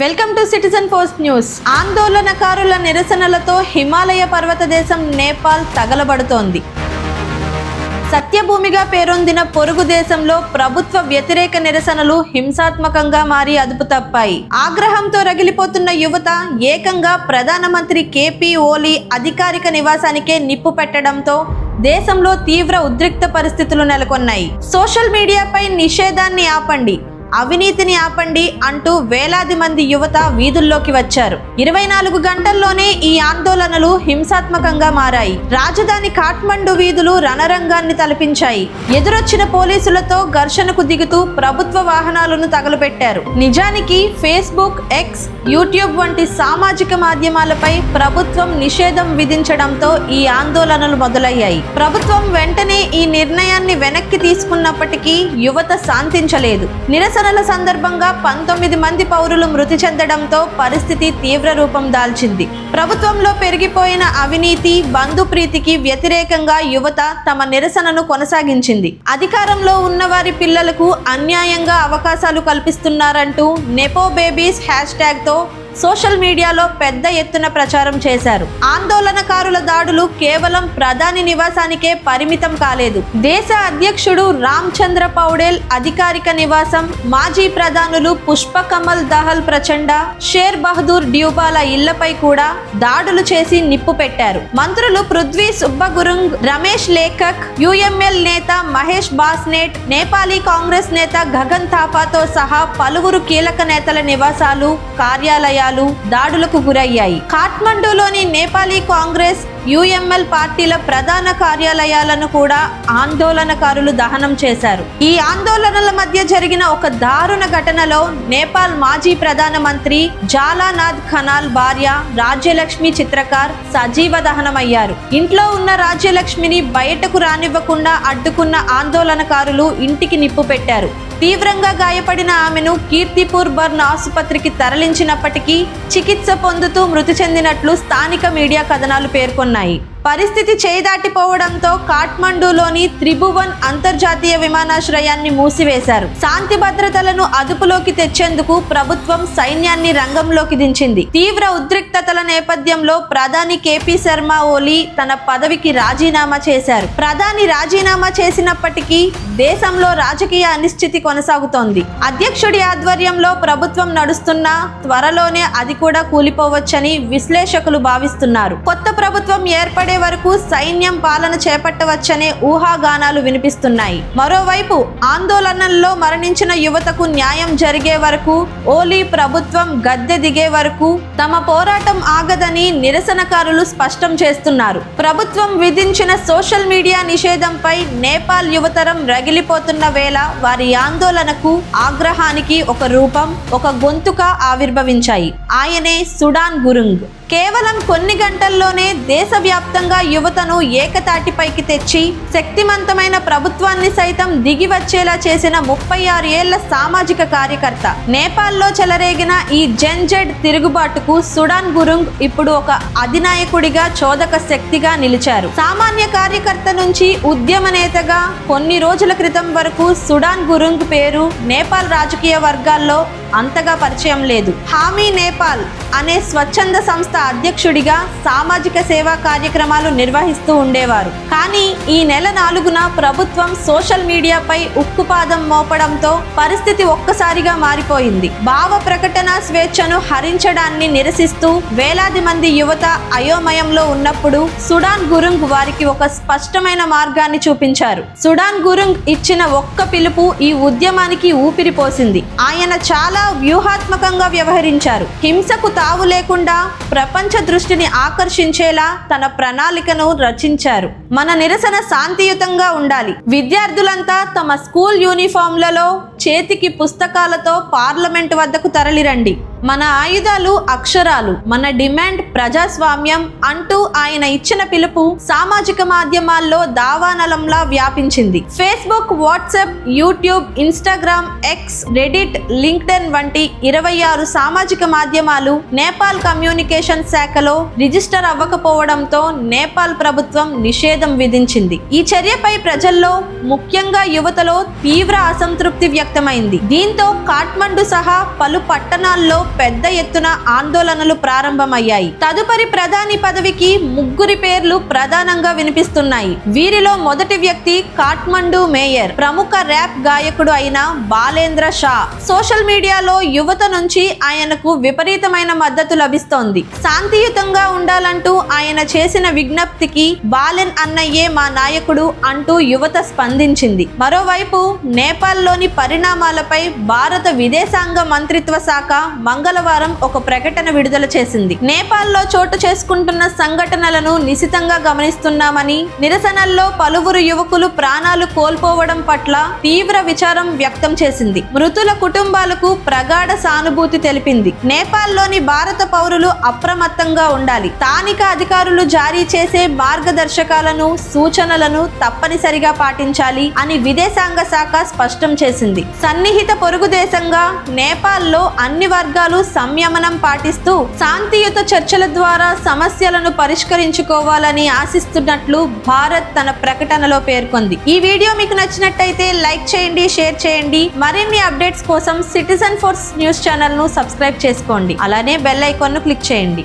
Welcome to citizen post news. ఆందోళనకారుల నిరసనలతో హిమాలయ పర్వత దేశం నేపాల్ తగలబడుతోంది. సత్యభూమిగా పేరొందిన పొరుగు దేశంలో ప్రభుత్వ వ్యతిరేక నిరసనలు హింసాత్మకంగా మారి అదుపు తప్పాయి. ఆగ్రహంతో రగిలిపోతున్న యువత ఏకంగా ప్రధానమంత్రి కేపీ ఓలీ అధికారిక నివాసానికే నిప్పు పెట్టడంతో దేశంలో తీవ్ర ఉద్రిక్త పరిస్థితులు నెలకొన్నాయి. సోషల్ మీడియాపై నిషేధాన్ని ఆపండి. అవినీతిని ఆపండి అంటూ వేలాది మంది యువత వీధుల్లోకి వచ్చారు. ఇరవై నాలుగు గంటల్లోనే ఈ ఆందోళనలు హింసాత్మకంగా మారాయి. రాజధాని కాఠ్మండు వీధులు రణరంగాన్ని తలపించాయి. ఎదురొచ్చిన పోలీసులతో ఘర్షణకు దిగుతూ ప్రభుత్వ వాహనాలను తగలబెట్టారు. నిజానికి ఫేస్బుక్ ఎక్స్ యూట్యూబ్ వంటి సామాజిక మాధ్యమాలపై ప్రభుత్వం నిషేధం విధించడంతో ఈ ఆందోళనలు మొదలయ్యాయి. ప్రభుత్వం వెంటనే ఈ నిర్ణయాన్ని వెనక్కి తీసుకున్నప్పటికీ యువత శాంతించలేదు. నిరసనల సందర్భంగా పంతొమ్మిది మంది పౌరులు మృతి చెందడంతో పరిస్థితి తీవ్ర రూపం దాల్చింది. ప్రభుత్వంలో పెరిగిపోయిన అవినీతి బంధుప్రీతికి వ్యతిరేకంగా యువత తమ నిరసనను కొనసాగించింది. అధికారంలో ఉన్న వారి పిల్లలకు అన్యాయంగా అవకాశాలు కల్పిస్తున్నారంటూ నెపో బేబీస్ హ్యాష్ ట్యాగ్తో సోషల్ మీడియాలో పెద్ద ఎత్తున ప్రచారం చేశారు. ఆందోళనకారుల దాడులు కేవలం ప్రధాని నివాసానికే పరిమితం కాలేదు. దేశ అధ్యక్షుడు రామ్చంద్ర పౌడేల్ అధికారిక నివాసం మాజీ ప్రధానులు పుష్ప కమల్ దహల్ ప్రచండ షేర్ బహదూర్ డ్యూబాల ఇళ్ళపై కూడా దాడులు చేసి నిప్పు పెట్టారు. మంత్రులు పృథ్వీ సుబ్బగురుంగ్ రమేష్ లేఖక్ యుఎంఎల్ నేత మహేష్ బాస్నేట్ నేపాలీ కాంగ్రెస్ నేత గగన్ థాపాతో సహా పలువురు కీలక నేతల నివాసాలు కార్యాలయాలు దాడులకు గురయ్యాయి. కాఠ్మండూలోని నేపాలీ కాంగ్రెస్ యుఎంఎల్ పార్టీల ప్రధాన కార్యాలయాలను కూడా ఆందోళనకారులు దహనం చేశారు. ఈ ఆందోళనల మధ్య జరిగిన ఒక దారుణ ఘటనలో నేపాల్ మాజీ ప్రధానమంత్రి జాలానాథ్ ఖనాల్ భార్య రాజ్యలక్ష్మి చిత్రకార్ సజీవ దహనమయ్యారు. ఇంట్లో ఉన్న రాజ్యలక్ష్మిని బయటకు రానివ్వకుండా అడ్డుకున్న ఆందోళనకారులు ఇంటికి నిప్పు పెట్టారు. తీవ్రంగా గాయపడిన ఆమెను కీర్తిపూర్ బర్న్ ఆసుపత్రికి తరలించినప్పటికీ చికిత్స పొందుతూ మృతి చెందినట్లు స్థానిక మీడియా కథనాలు పేర్కొన్నాయి. పరిస్థితి చేదాటిపోవడంతో కాఠ్మండూలోని త్రిభువన్ అంతర్జాతీయ విమానాశ్రయాన్ని మూసివేశారు. శాంతి భద్రతలను అదుపులోకి తెచ్చేందుకు ప్రభుత్వం సైన్యాన్ని రంగంలోకి దించింది. తీవ్ర ఉద్రిక్తతల నేపథ్యంలో ప్రధాని కేపీ శర్మ ఓలీ తన పదవికి రాజీనామా చేశారు. ప్రధాని రాజీనామా చేసినప్పటికీ దేశంలో రాజకీయ అనిశ్చితి కొనసాగుతోంది. అధ్యక్షుడి ఆధ్వర్యంలో ప్రభుత్వం నడుస్తున్న త్వరలోనే అది కూడా కూలిపోవచ్చని విశ్లేషకులు భావిస్తున్నారు. కొత్త ప్రభుత్వం ఏర్పడే వరకు సైన్యం పాలన చేపట్టవచ్చనే ఊహాగానాలు వినిపిస్తున్నాయి. మరోవైపు ఆందోళనల్లో మరణించిన యువతకు న్యాయం జరిగే వరకు ఓలీ ప్రభుత్వం గద్దె దిగే వరకు తమ పోరాటం ఆగదని నిరసనకారులు స్పష్టం చేస్తున్నారు. ప్రభుత్వం విధించిన సోషల్ మీడియా నిషేధంపై నేపాల్ యువతరం రగిలిపోతున్న వేళ వారి ఆందోళనకు ఆగ్రహానికి ఒక రూపం ఒక గొంతుక ఆవిర్భవించాయి. ఆయనే సుడాన్ గురుంగ్. కేవలం కొన్ని గంటల్లోనే దేశవ్యాప్తంగా యువతను ఏకతాటిపైకి తెచ్చి శక్తివంతమైన ప్రభుత్వాన్ని సైతం దిగి వచ్చేలా చేసిన ముప్పై ఆరు ఏళ్ళ సామాజిక కార్యకర్త. నేపాల్లో చెలరేగిన ఈ జెన్జెడ్ తిరుగుబాటుకు సుడాన్ గురుంగ్ ఇప్పుడు ఒక అధినాయకుడిగా చోదక శక్తిగా నిలిచారు. సామాన్య కార్యకర్త నుంచి ఉద్యమ నేతగా కొన్ని రోజుల క్రితం వరకు సుడాన్ గురుంగ్ పేరు నేపాల్ రాజకీయ వర్గాల్లో అంతగా పరిచయం లేదు. హామీ నేపాల్ అనే స్వచ్ఛంద సంస్థ అధ్యక్షుడిగా సామాజిక సేవా కార్యక్రమాలు నిర్వహిస్తూ ఉండేవారు. కానీ ఈ నెల నాలుగున ప్రభుత్వం సోషల్ మీడియాపై ఉక్కుపాదం మోపడంతో పరిస్థితి ఒక్కసారిగా మారిపోయింది. భావ ప్రకటన స్వేచ్ఛను హరించడాన్ని నిరసిస్తూ వేలాది మంది యువత అయోమయంలో ఉన్నప్పుడు సుడాన్ గురుంగ్ వారికి ఒక స్పష్టమైన మార్గాన్ని చూపించారు. సుడాన్ గురుంగ్ ఇచ్చిన ఒక్క పిలుపు ఈ ఉద్యమానికి ఊపిరిపోసింది ఆయన చాలా వ్యూహాత్మకంగా వ్యవహరించారు. హింసకు తావు లేకుండా ప్రపంచ దృష్టిని ఆకర్షించేలా తన ప్రణాళికను రచించారు. మన నిరసన శాంతియుతంగా ఉండాలి. విద్యార్థులంతా తమ స్కూల్ యూనిఫామ్లలో చేతికి పుస్తకాలతో పార్లమెంట్ వద్దకు తరలిరండి. మన ఆయుధాలు అక్షరాలు మన డిమాండ్ ప్రజాస్వామ్యం అంటూ ఆయన ఇచ్చిన పిలుపు సామాజిక మాధ్యమాల్లో దావానలంలా వ్యాపించింది. Facebook WhatsApp YouTube Instagram X Reddit LinkedIn వంటి ఇరవై ఆరు సామాజిక మాధ్యమాలు నేపాల్ కమ్యూనికేషన్ శాఖలో రిజిస్టర్ అవ్వకపోవడంతో నేపాల్ ప్రభుత్వం నిషేధం విధించింది. ఈ చర్యపై ప్రజల్లో ముఖ్యంగా యువతలో తీవ్ర అసంతృప్తి వ్యక్తమైంది. దీంతో కాఠ్మండు సహా పలు పట్టణాల్లో పెద్ద ఎత్తున ఆందోళనలు ప్రారంభమయ్యాయి. తదుపరి ప్రధాని పదవికి ముగ్గురి పేర్లు ప్రధానంగా వినిపిస్తున్నాయి. వీరిలో మొదటి వ్యక్తి కాట్మండు మేయర్ ప్రముఖ ర్యాప్ గాయకుడు అయిన బాలేంద్ర షా. సోషల్ మీడియాలో యువత నుంచి ఆయనకు విపరీతమైన మద్దతు లభిస్తోంది. శాంతియుతంగా ఉండాలంటూ ఆయన చేసిన విజ్ఞప్తికి బాలెన్ అన్నయ్యే మా నాయకుడు అంటూ యువత స్పందించింది. మరోవైపు నేపాల్లోని పరిణామాలపై భారత విదేశాంగ మంత్రిత్వ శాఖ మంగళవారం ఒక ప్రకటన విడుదల చేసింది. నేపాల్లో చోటు చేసుకుంటున్న సంఘటనలను నిశితంగా గమనిస్తున్నామని నిరసనల్లో పలువురు యువకులు ప్రాణాలు కోల్పోవడం పట్ల తీవ్ర విచారం వ్యక్తం చేసింది. మృతుల కుటుంబాలకు ప్రగాఢ సానుభూతి తెలిపింది. నేపాల్లోని భారత పౌరులు అప్రమత్తంగా ఉండాలి. స్థానిక అధికారులు జారీ చేసే మార్గదర్శకాలను సూచనలను తప్పనిసరిగా పాటించాలి అని విదేశాంగ శాఖ స్పష్టం చేసింది. సన్నిహిత పొరుగు దేశంగా నేపాల్లో అన్ని వర్గాలు సంయమనం పాటిస్తూ శాంతియుత చర్చల ద్వారా సమస్యలను పరిష్కరించుకోవాలని ఆశిస్తున్నట్లు భారత్ తన ప్రకటనలో పేర్కొంది. ఈ వీడియో మీకు నచ్చినట్టయితే లైక్ చేయండి షేర్ చేయండి. మరిన్ని అప్డేట్స్ కోసం సిటిజన్ ఫోర్స్ న్యూస్ ఛానల్ను సబ్స్క్రైబ్ చేసుకోండి. అలానే బెల్ ఐకాన్ను క్లిక్ చేయండి.